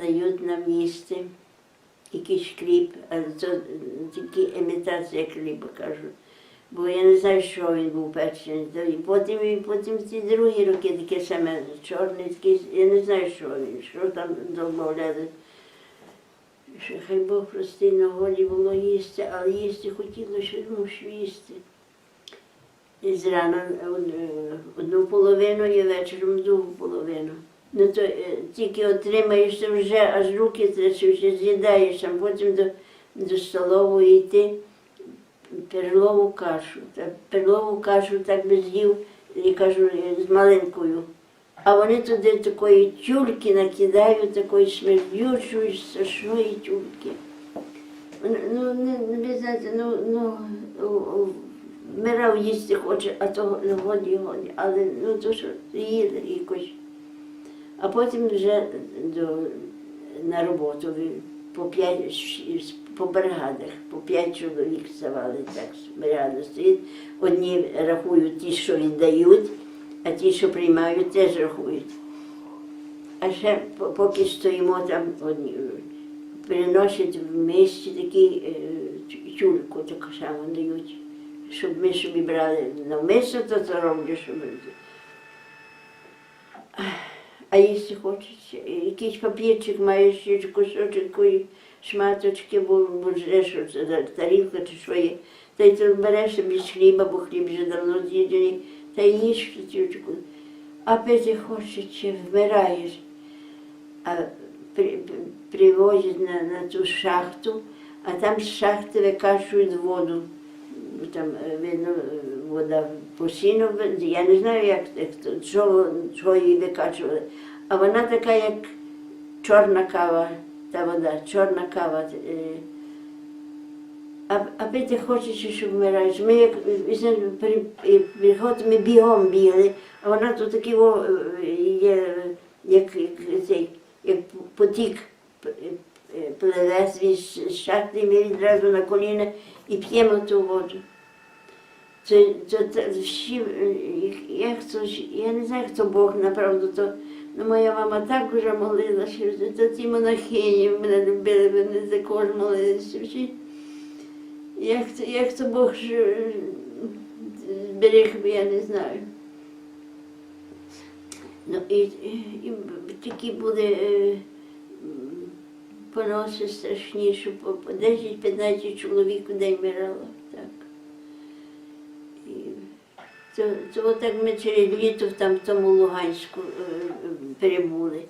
Дають нам їсти якийсь хліб, але це тільки імітація хліба, кажуть. Бо я не знаю, що він був печений. І потім, і потім ці другі роки таке саме чорний, такий, я не знаю, що він, що там домовляли. Що хай Бог прости, на голі було їсти, але їсти хотіло, що мушу їсти. І зрана од- одну половину і вечором другу половину. Ну то е, тільки отримаєшся вже, аж руки трясуть, вже з'їдаєш, а потім до, до столової йти перлову кашу. Та перлову кашу так би з'їв, я кажу, е, з маленькою. А вони туди такої тюльки накидають, такої смердючої, страшної тюльки. Ну, ви знаєте, ну, ну, вмирав їсти хоче, а то годі, годі. Але ну, то що їли якось. А потім вже до, на роботу по п'ять по бригадах, по п'ять чоловік ставали так, бригада стоїть. Одні рахують ті, що віддають, а ті, що приймають, теж рахують. А ще поки стоїмо там, одні, приносять в місті такі е, тюльку таку саму дають, щоб ми собі брали на мисо, то це роблю, щоб. А їсти хочеться, якийсь папірчик маєш, кусочок шматочки, бо, оце, тарілка чи що є. Та й то береш собі хліба, бо хліб вже давно з'їдений, та й їш тютючку. А пити хочеться, вмираєш. А при, при- привозять на, на ту шахту, а там з шахти викачують воду. Там е, видно, е, вода постійно, ви- я не знаю, як, як чого, чого її викачували. А вона така, як чорна кава, та вода, чорна кава. е. А, а пити хочеться, щоб вмираєш. Ми як при, е, приходимо, ми бігом бігли, а вона тут такий е, є, як, як, як потік п- е, пливе з шахти, ми відразу на коліна і п'ємо ту воду. Це, це, це всі, е, як то, я не знаю, хто Бог направду, то ну, моя мама так вже молилася, що то ті монахині мене любили, вони за кожен молилися. Всі. Як, як то Бог е, зберіг, я не знаю. Ну, і, і, і такі були е, поноси страшні, що по 10-15 чоловік у день вмирало. Так. І то, то отак ми через літо там в тому Луганську е, е, перебули.